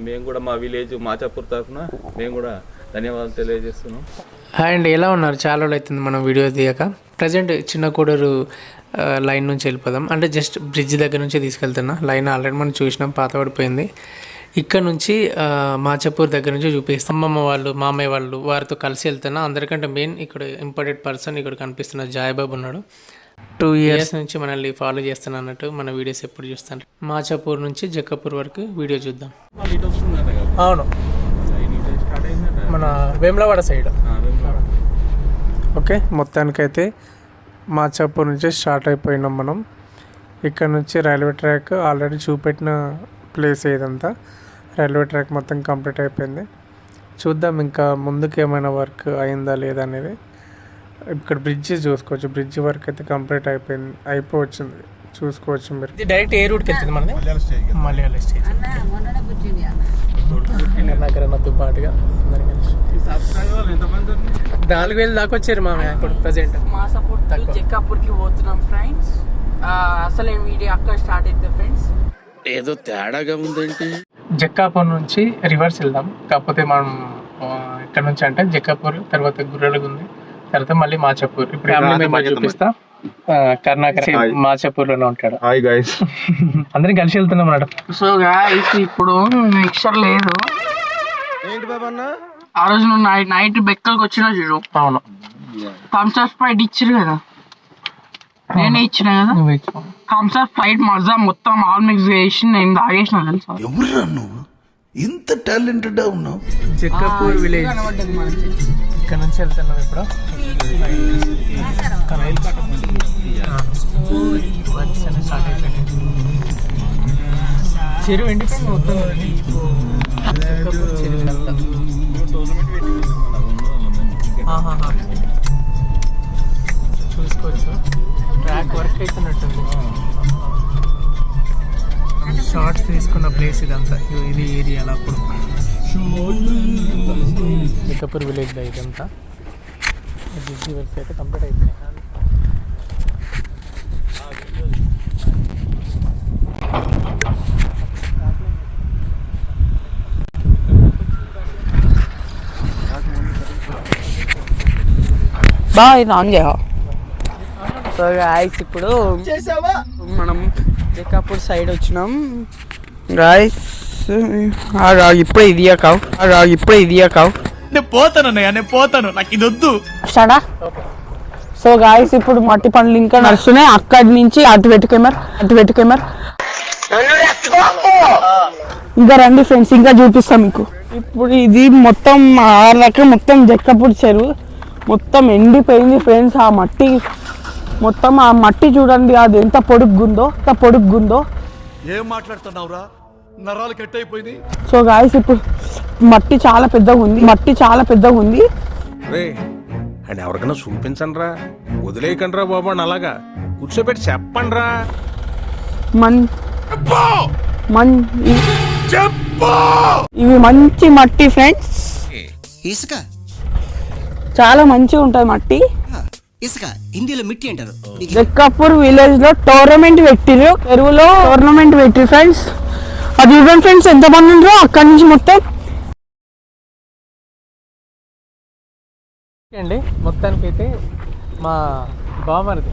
మేము కూడా మా విలేజ్ మాచాపూర్ తరఫున మేము కూడా ధన్యవాదాలు తెలియజేస్తున్నాం. అండ్ ఎలా ఉన్నారు? చాలా రోజులు అవుతుంది మనం వీడియో తీయక. ప్రజెంట్ చిన్న కూడరు లైన్ నుంచి వెళ్ళిపోదాం. అంటే జస్ట్ బ్రిడ్జ్ దగ్గర నుంచి తీసుకెళ్తున్నా. లైన్ ఆల్రెడీ మనం చూసినాం పాత పడిపోయింది. ఇక్కడ నుంచి మాచాపూర్ దగ్గర నుంచి చూపిస్తాం. అమ్మమ్మ వాళ్ళు మామయ్య వాళ్ళు వారితో కలిసి వెళ్తున్నా. అందరికంటే మెయిన్ ఇక్కడ ఇంపార్టెంట్ పర్సన్ ఇక్కడ కనిపిస్తున్న జాయబాబు ఉన్నాడు. టూ ఇయర్స్ నుంచి మనల్ని ఫాలో చేస్తున్నా అన్నట్టు మన వీడియోస్ ఎప్పుడు చూస్తాను మాచాపూర్ నుంచి జక్కపూర్ వరకు వీడియో చూద్దాం. అవును. మన వేములవాడ సైడ్ ఓకే మొత్తానికైతే మాచాపూర్ నుంచి స్టార్ట్ అయిపోయినాం మనం. ఇక్కడ నుంచి రైల్వే ట్రాక్ ఆల్రెడీ చూపెట్టిన ప్లేస్ ఇదంతా రైల్వే ట్రాక్ మొత్తం కంప్లీట్ అయిపోయింది. చూద్దాం ఇంకా ముందుకు ఏమైనా వర్క్ అయిందా లేదా అనేది. ఇక్కడ బ్రిడ్జ్ చూసుకోవచ్చు. బ్రిడ్జ్ వర్క్ అయితే కంప్లీట్ అయిపోయింది. అయిపోవచ్చింది. చూసుకోవచ్చు మీరు. ఇది డైరెక్ట్ ఏ రూట్కి వెళ్తుంది మనది? మలయాళ స్టేజ్ దగ్గర నద్దు పాటుగా అందరం కలిసి నాలుగు వేలు దాకా వచ్చారు మామయ్య ఇప్పుడు ప్రజెంట్ మా సపోర్ట్. జక్కాపూర్కి పోతున్నాం ఫ్రెండ్స్ అసలు ఈ వీడియో అక్కడ స్టార్ట్ అవుతుంది ఫ్రెండ్స్ ఏదో తేడాగా ఉందేంటి? జక్కాపూర్ నుంచి రివర్స్ వెళ్దాం. కాకపోతే మనం ఇక్కడ నుంచి అంటే జక్కాపూర్ తర్వాత గుర్రెలగుంది. తర్వాత మళ్ళీ మాచాపూర్. ఇప్పుడు ఫ్యామిలీ మెంబర్ చూపిస్తా. కరుణాకర్ మాచాపూర్లోనే ఉంటాడు. హాయ్ గైస్ అందరం కలిసి వెళ్తున్నాం అన్నమాట సో గాయస్ ఇప్పుడు మిక్సర్ లేదు. ఏంటి ఆ రోజు నువ్వు నైట్ నైట్ బెక్కలకి వచ్చినా చూడు. అవును. థమ్స్ అప్ స్ప్రైట్ ఇచ్చారు కదా. నేనే ఇచ్చిన కదా. థమ్స్ అప్ స్ప్రైట్ మజా మొత్తం ఆల్ మిక్స్ చేసి నేను తాగేసిన తెలుసా? ఎవరురా నువ్వు? ఇంత టాలెంటెడ్ ఉన్నావు? జక్కాపూర్ విలేజ్. ఇక్కడ నుంచి వెళ్తున్నాం ఇప్పుడు. స్టార్ట్ చెరువు ఎండిపోయింది మొత్తం. చూసుకోవచ్చు. ట్రాక్ వర్క్ అవుతున్నట్టుంది షార్ట్స్ తీసుకున్న ప్లేస్ ఇదంతా. ఇది ఏరియా అప్పుడు. జక్కపూర్ విలేజ్ ఇదంతా. బ్రిడ్జి వర్క్స్ అయితే కంప్లీట్ అయిపోయినాయి బాగా ఇది ఆన్ చేయవా సో ఇప్పుడు మనం జకాపూర్ సైడ్ వచ్చినాం. గాయస్ ఇప్పుడే ఇది కావు ఇప్పుడే ఇది కావు నేను పోతాను అన్నయ్య నేను పోతాను. నాకు ఇది వద్దు. స్టార్టా? సో గాయస్ ఇప్పుడు మట్టి పనులు ఇంకా నడుస్తున్నాయి. అక్కడి నుంచి అటు వెటు కెమెర్ అటు వెటు కెమెర్. ఇంకా రండి ఫ్రెండ్స్ ఇంకా చూపిస్తాం మీకు. ఇప్పుడు ఇది మొత్తం ఆరు రకం మొత్తం జక్కపూడి చెరువు. మొత్తం ఎండిపోయింది ఫ్రెండ్స్ ఆ మట్టి మొత్తం ఆ మట్టి చూడండి అది ఎంత పొడుగ్గుందో ఎంత పొడుగ్గుందో. ఏం మాట్లాడుతున్నావురా? నరాలు కట్ అయిపోయింది సో గాయస్ ఇప్పుడు మట్టి చాలా పెద్దగా ఉంది మట్టి చాలా పెద్దగా ఉంది. రే అండ్ ఎవరికైనా చూపించండి రా వదిలేయకండి రా బాబు అని అలాగా. కూర్చోబెట్టి చెప్పండి రా మన్ మన్ ఇవి మంచి మట్టి ఫ్రెండ్స్ ఇసుక? చాలా మంచిగా ఉంటుంది మట్టి. ఇసుక హిందీలో మిట్టి అంటారు. జక్కాపూర్ విలేజ్లో టోర్నమెంట్ పెట్టిరు చెరువులో టోర్నమెంట్ పెట్టిరు ఫ్రెండ్స్ అది చూడండి ఫ్రెండ్స్ ఎంత మంది ఉన్నారో అక్కడి నుంచి మొత్తం. అండి మొత్తానికి అయితే మా బావమరిది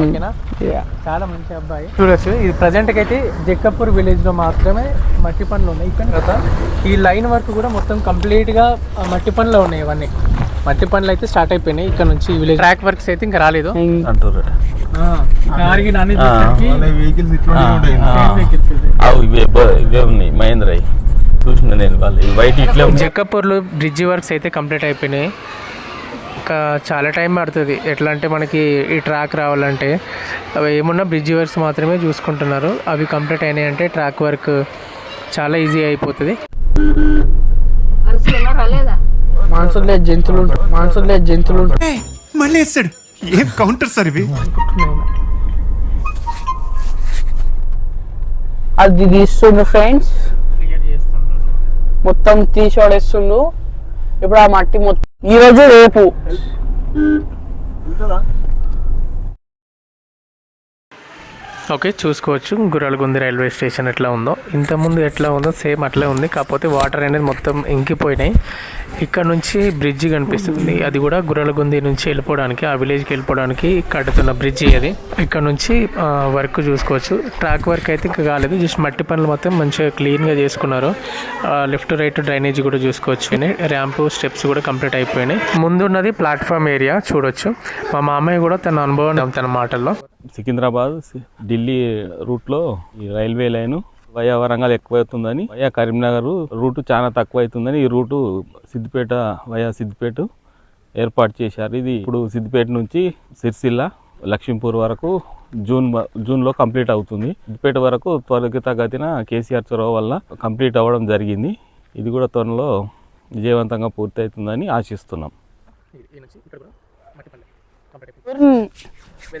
ఓకేనా? చాలా మంచి అబ్బాయి. చూడొచ్చు ఇది ప్రజెంట్ అయితే జక్కపూర్ విలేజ్లో మాత్రమే మట్టి పనులు ఉన్నాయి. ఇక్కడ తర్వాత ఈ లైన్ వరకు కూడా మొత్తం కంప్లీట్గా మట్టి పనులు ఉన్నాయి ఇవన్నీ. మట్టి పనులు అయితే స్టార్ట్ అయిపోయినాయి. ఇక్కడ నుంచి విలేజ్ ట్రాక్ వర్క్స్ అయితే ఇంకా రాలేదు. అంటారు. కార్కి నాని తీసుకొచ్చి వెహికల్స్ same vehicles ఇవి. ఇవే బ- ఇవే ఉన్నాయి. మహేంద్ర చూసిన నేను వాళ్ళు. వైట్ ఇట్లే ఉన్నాయి. జక్కపూర్లో బ్రిడ్జి వర్క్స్ అయితే కంప్లీట్ అయిపోయినాయి. ఇంకా చాలా టైం పడుతుంది. ఎట్లా అంటే మనకి ఈ ట్రాక్ రావాలంటే అవి ఏమున్నా బ్రిడ్జి వర్క్స్ మాత్రమే చూసుకుంటున్నారు. అవి కంప్లీట్ అయినాయి అంటే ట్రాక్ వర్క్ చాలా ఈజీ అయిపోతుంది. మాన్సూన్ లేదు జంతువులు మళ్ళీ వేస్తాడు. ఏం కౌంటర్ సార్ ఇవి? అది తీస్తుండు ఫ్రెండ్స్ మొత్తం తీసి పడేస్తుండు ఇప్పుడు ఆ మట్టి మొత్తం ఈ రోజు రేపు. ఓకే చూసుకోవచ్చు. గుర్రాలగుంది రైల్వే స్టేషన్ ఎట్లా ఉందో. ఇంతకుముందు ఎట్లా ఉందో సేమ్ అట్లే ఉంది. కాకపోతే వాటర్ అనేది మొత్తం ఇంకిపోయినాయి. ఇక్కడ నుంచి బ్రిడ్జి కనిపిస్తుంది. అది కూడా గుర్రాలగుంది నుంచి వెళ్ళిపోవడానికి ఆ విలేజ్కి వెళ్ళిపోవడానికి కడుతున్న బ్రిడ్జి అది. ఇక్కడ నుంచి వర్క్ చూసుకోవచ్చు. ట్రాక్ వర్క్ అయితే ఇంకా కాలేదు. జస్ట్ మట్టి పనులు మొత్తం మంచిగా క్లీన్గా చేసుకున్నారు. లెఫ్ట్ రైట్ డ్రైనేజ్ కూడా చూసుకోవచ్చు. ర్యాంప్ స్టెప్స్ కూడా కంప్లీట్ అయిపోయినాయి. ముందున్నది ప్లాట్ఫామ్ ఏరియా చూడొచ్చు. మా మామయ్య కూడా తన అనుభవం తన మాటల్లో. సికింద్రాబాద్ సి- ఢిల్లీ రూట్లో ఈ రైల్వే లైన్ వయా వరంగల్ ఎక్కువ అవుతుందని వయా కరీంనగర్ రూటు చాలా తక్కువ అవుతుందని ఈ రూటు సిద్దిపేట వయా సిద్దిపేట ఏర్పాటు చేశారు. ఇది ఇప్పుడు సిద్దిపేట నుంచి సిరిసిల్ల లక్ష్మీపూర్ వరకు జూన్ జూన్లో కంప్లీట్ అవుతుంది. సిద్దిపేట వరకు త్వరితగతిన కేసీఆర్ చొరవ వల్ల కంప్లీట్ అవ్వడం జరిగింది. ఇది కూడా త్వరలో విజయవంతంగా పూర్తి అవుతుందని ఆశిస్తున్నాం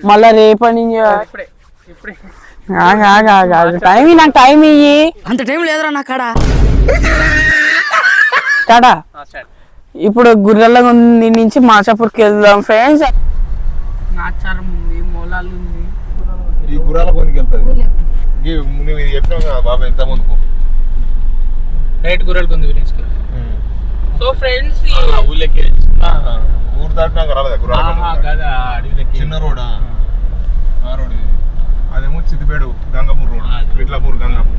మళ్ళా రేపని టైం నాకు టైం ఇయ్యి. అంత టైం లేదురా నా కాడ? కాడా? ఇప్పుడు గుర్రెల నుంచి మాచాపూర్కి వెళ్దాం ఫ్రెండ్స్. నాచారం ఉంది మూలాలు ఉంది. ఈ గుర్రాల కొనికి వెళ్తుంది. నువ్వు చెప్పినావు కదా బాబా ఎంత ముందుకు. డైరెక్ట్ గుర్రాలగుంది విలేజ్కి సో ఫ్రెండ్స్ ఊళ్ళకి ఊరు దాటినాక రాలేదా చిన్న రోడ్? ఆ. రోడ్ ఇది. అదేమో సిద్దిపేట గంగాపూర్ రోడ్. విట్లాపూర్ గంగాపూర్.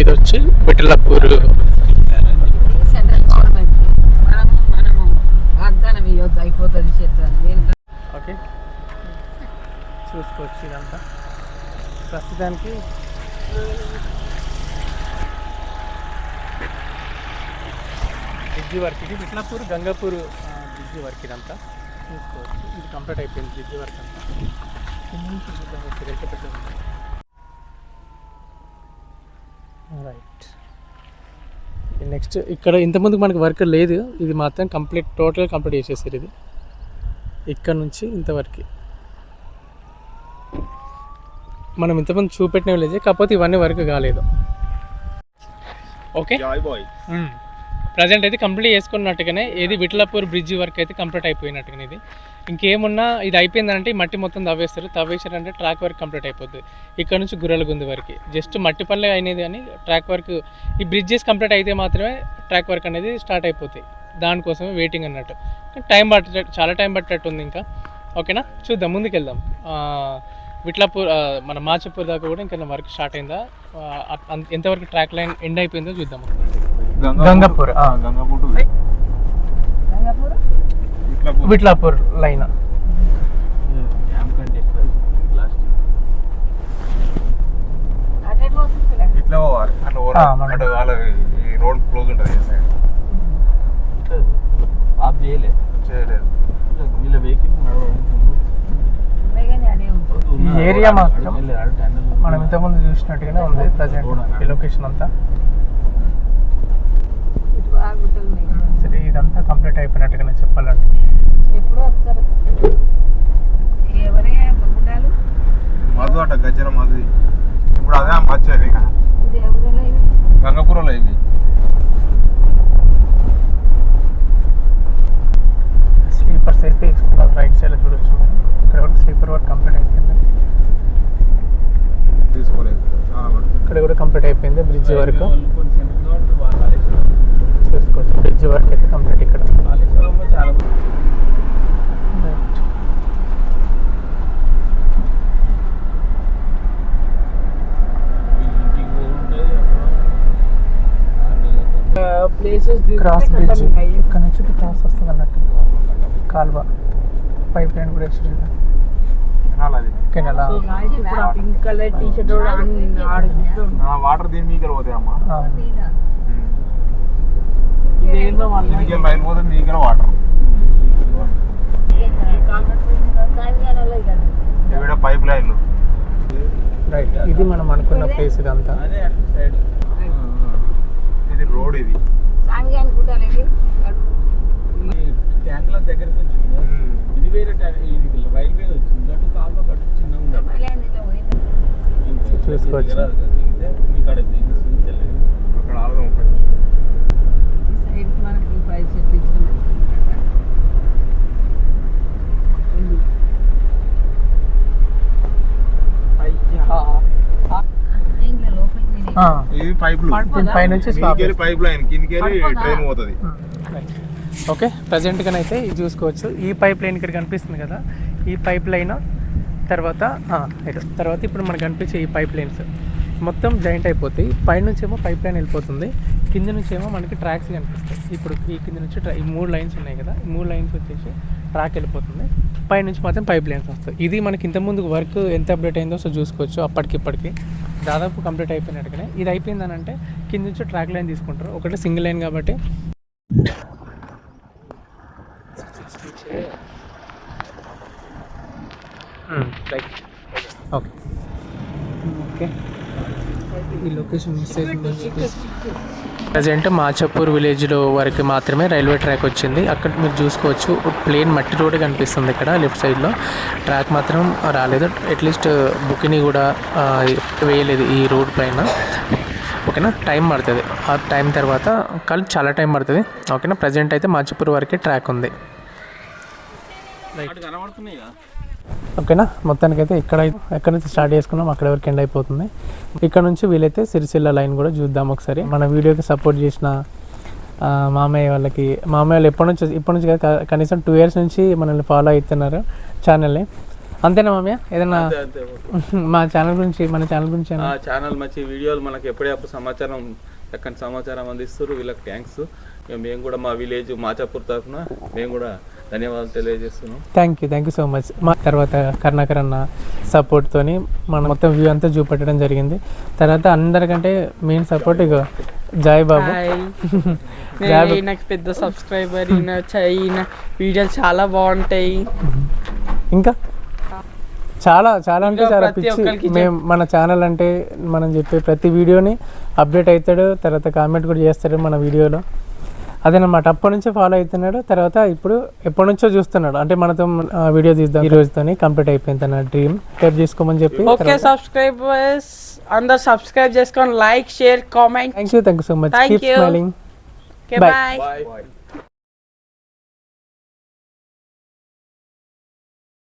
ఇది వచ్చి పిట్టలపూర్ సెంట్రల్ గవర్నమెంట్. మనం మనము వాగ్దానం ఇవ్వద్దు అయిపోతుంది చేస్తాను ఓకే. చూసుకోవచ్చు ఇదంతా. ప్రస్తుతానికి బ్రిడ్జి వర్క్ ఇది. విట్లాపూర్ గంగాపూర్ బ్రిడ్జి వర్క్ ఇదంతా. చూసుకోవచ్చు. ఇది కంప్లీట్ అయిపోయింది బ్రిడ్జి వర్క్ అంతా. రైట్ నెక్స్ట్ ఇక్కడ ఇంతకుముందు మనకి వర్క్ లేదు. ఇది మాత్రం కంప్లీట్ టోటల్ కంప్లీట్ చేసేసారు ఇది. ఇక్కడ నుంచి ఇంతవరకు మనం ఇంతకుముందు చూపెట్టిన విలేజ్ కాకపోతే ఇవన్నీ వర్క్ కాలేదు. ఓకే బాయ్ ప్రజెంట్ అయితే కంప్లీట్ చేసుకున్నట్టుగానే ఏది విట్లపూర్ బ్రిడ్జ్ వర్క్ అయితే కంప్లీట్ అయిపోయినట్టుగానే ఇది. ఇంకేమున్నా ఇది అయిపోయిందంటే మట్టి మొత్తం తవ్వేస్తారు. తవ్వేశారంటే ట్రాక్ వర్క్ కంప్లీట్ అయిపోద్ది. ఇక్కడ నుంచి గుర్రలగుంది వరకు. జస్ట్ మట్టి పనులే అయినది కానీ ట్రాక్ వర్క్ ఈ బ్రిడ్జెస్ కంప్లీట్ అయితే మాత్రమే ట్రాక్ వర్క్ అనేది స్టార్ట్ అయిపోతాయి దానికోసమే వెయిటింగ్ అన్నట్టు. టైం పట్టే చాలా టైం పట్టేటట్టు ఉంది ఇంకా. ఓకేనా చూద్దాం ముందుకు వెళ్దాం విట్లాపూర్ మన మాచపూర్ దాకా కూడా ఇంకా వర్క్ స్టార్ట్ అయిందా? ఎంతవరకు ట్రాక్ లైన్ ఎండ్ అయిపోయిందో చూద్దాం. గంగాపూర్, ఆ. గంగాపూర్ విట్లాపూర్. విట్లాపూర్ లైన్. ఇట్లా పోవాలి? అట్లా వాళ్ళ ఈ రోడ్ క్లోజ్ ఉంటుంది ఈ సైడ్ ఆఫ్ చేయలేదు. చేయలేదు వీళ్ళ వెహికల్ ఈ ఏరియా మాత్రం మనం ఇంతకుముందు చూసినట్టుగానే ఉంది ప్రజెంట్ ఈ లొకేషన్ అంతా సరే ఇదంతా కంప్లీట్ అయిపోయినట్టుగానే చెప్పాలంటే ఎప్పుడు వస్తారు? మధు అట గజ్జల మధు ఇప్పుడు అదే ఇది ఇవి? గంగాపురంలో ఇవి స్లీపర్స్ అయితే రైట్ సైడ్ చూడొచ్చు మనం. ఇక్కడ కూడా స్లీపర్ వర్క్ కంప్లీట్ అయిపోయింది. తీసుకోలేదు ఇక్కడ కూడా కంప్లీట్ అయిపోయింది బ్రిడ్జ్ వరకు. చూసుకోవచ్చు బ్రిడ్జ్ వర్క్ అయితే కంప్లీట్ ఇక్కడ. క్రాస్ బ్రిడ్జ్ ఇక్కడ నుంచి క్రాస్ వస్తుంది అన్నట్టు. కాల్వ. పైప్ లైన్ కూడా canal. Pink colour T shirt ఆడ ఆ వాటర్ దీని మీకెళ్ళి పోతాయి అమ్మా రైలు పోతే మీకెళ్ళి వాటర్. ఇవిడ పైప్ లైన్లు. రైట్ ఇది మనం అనుకున్న ప్లేస్ ఇదంతా. ఇది రోడ్ ఇది. ట్యాంక్ల దగ్గరికి వచ్చింది? ఇది వేరే ఇది రైల్వే వచ్చింది. గట్టు కాలువ గట్టు చిన్నగా చూసుకోవచ్చు. ఇక్కడ దిగించలేదు అక్కడ ఆగుదాం ఒకటి సైడ్ మనకి పది చెట్లు ఇచ్చింది ఆ, ఇది పైపులు. స్లాబ్ కిందికెళ్ళి పైప్ లైన్ కిందికెళ్ళి ట్రైన్ పోతుంది. ఓకే ఇది చూసుకోవచ్చు. ఈ పైప్ లైన్ ఇక్కడ కనిపిస్తుంది కదా? ఈ పైప్ లైన్ తర్వాత ఇటు. తర్వాత ఇప్పుడు మనకు కనిపించే ఈ పైప్ లైన్స్. మొత్తం జాయింట్ అయిపోతాయి. పైనుంచి ఏమో పైప్ లైన్ వెళ్ళిపోతుంది. కింద నుంచి ఏమో మనకి ట్రాక్స్ కనిపిస్తాయి. ఇప్పుడు ఈ కింద నుంచి ట్రా- ఈ మూడు లైన్స్ ఉన్నాయి కదా? ఈ మూడు లైన్స్ వచ్చేసి ట్రాక్ వెళ్ళిపోతుంది. పైనుంచి మాత్రం పైప్ లైన్స్ వస్తాయి. ఇది మనకి ఇంతకుముందు వర్క్ ఎంత అప్డేట్ అయిందో సో చూసుకోవచ్చు. అప్పటికి ఇప్పటికి దాదాపు కంప్లీట్ అయిపోయినట్టుగానే. ఇది అయిపోయిందని అంటే కింద నుంచి ట్రాక్ లైన్ తీసుకుంటారు. ఒకటి సింగిల్ లైన్ కాబట్టి. Right okay. ఓకే. ఈ లొకేషన్ మిస్ ప్రజెంట్ మాచపూర్ విలేజ్లో వరకు మాత్రమే రైల్వే ట్రాక్ వచ్చింది. అక్కడ మీరు చూసుకోవచ్చు ప్లేన్ మట్టి రోడ్ కనిపిస్తుంది ఇక్కడ లెఫ్ట్ సైడ్లో. ట్రాక్ మాత్రం రాలేదు. అట్లీస్ట్ బుకింగ్ కూడా వేయలేదు ఈ రోడ్ పైన. ఓకేనా? టైం పడుతుంది. ఆ టైం తర్వాత కానీ చాలా టైం పడుతుంది. ఓకేనా? ప్రజెంట్ అయితే మాచపూర్ వరకే ట్రాక్ ఉంది. కనబడుతున్నాయి? ఓకేనా? మొత్తానికైతే ఇక్కడ ఎక్కడ నుంచి స్టార్ట్ చేసుకున్నాం అక్కడ వరకు ఎండ్ అయిపోతుంది. ఇక్కడ నుంచి వీలైతే సిరిసిల్ల లైన్ కూడా చూద్దాం ఒకసారి. మన వీడియోకి సపోర్ట్ చేసిన మామయ్య వాళ్ళకి మామయ్య వాళ్ళు ఎప్పటి నుంచి ఇప్పటి నుంచి కనీసం టూ ఇయర్స్ నుంచి మనల్ని ఫాలో అవుతున్నారు ఛానల్ని అంతేనా మామయ్య? ఏదైనా మా ఛానల్ గురించి మన ఛానల్ గురించి? ఛానల్ మంచి వీడియోలు మనకి ఎప్పుడప్పుడు సమాచారం చక్కని సమాచారం అందిస్తారు వీళ్ళకి థ్యాంక్స్ మేము కూడా మా విలేజ్ మాచాపూర్ తరఫున మేము కూడా ధన్యవాదాలు తెలియజేస్తున్నాం. Thank you thank you so much మా తర్వాత కరుణాకర్ అన్న సపోర్ట్తోని మనం మొత్తం వ్యూ అంతా చూపెట్టడం జరిగింది. తర్వాత అందరికంటే మెయిన్ సపోర్ట్ ఇక జాయ్ బాబు. నాకు పెద్ద సబ్స్క్రైబర్ ఈయన వీడియోలు చాలా బాగుంటాయి. ఇంకా? చాలా చాలా అంటే చాలా ప్రతి పిచ్చి. ఒక్కరికి మేము మన ఛానల్ అంటే మనం చెప్పే ప్రతి వీడియోని అప్డేట్ అవుతాడు తర్వాత కామెంట్ కూడా చేస్తాడు మన వీడియోలో అదేనమాట. అప్పటి నుంచే ఫాలో అవుతున్నాడు తర్వాత ఇప్పుడు ఎప్పటి నుంచో చూస్తున్నాడు. అంటే మనతో వీడియో తీద్దాం. ఈ రోజుతోని కంప్లీట్ అయిపోయింది డ్రీమ్ టైప్ చేసుకోమని చెప్పి ఓకే సబ్స్క్రైబర్స్ అందరు సబ్స్క్రైబ్ చేసుకొని like share comment thank you thank you so much keep. Smiling. Bye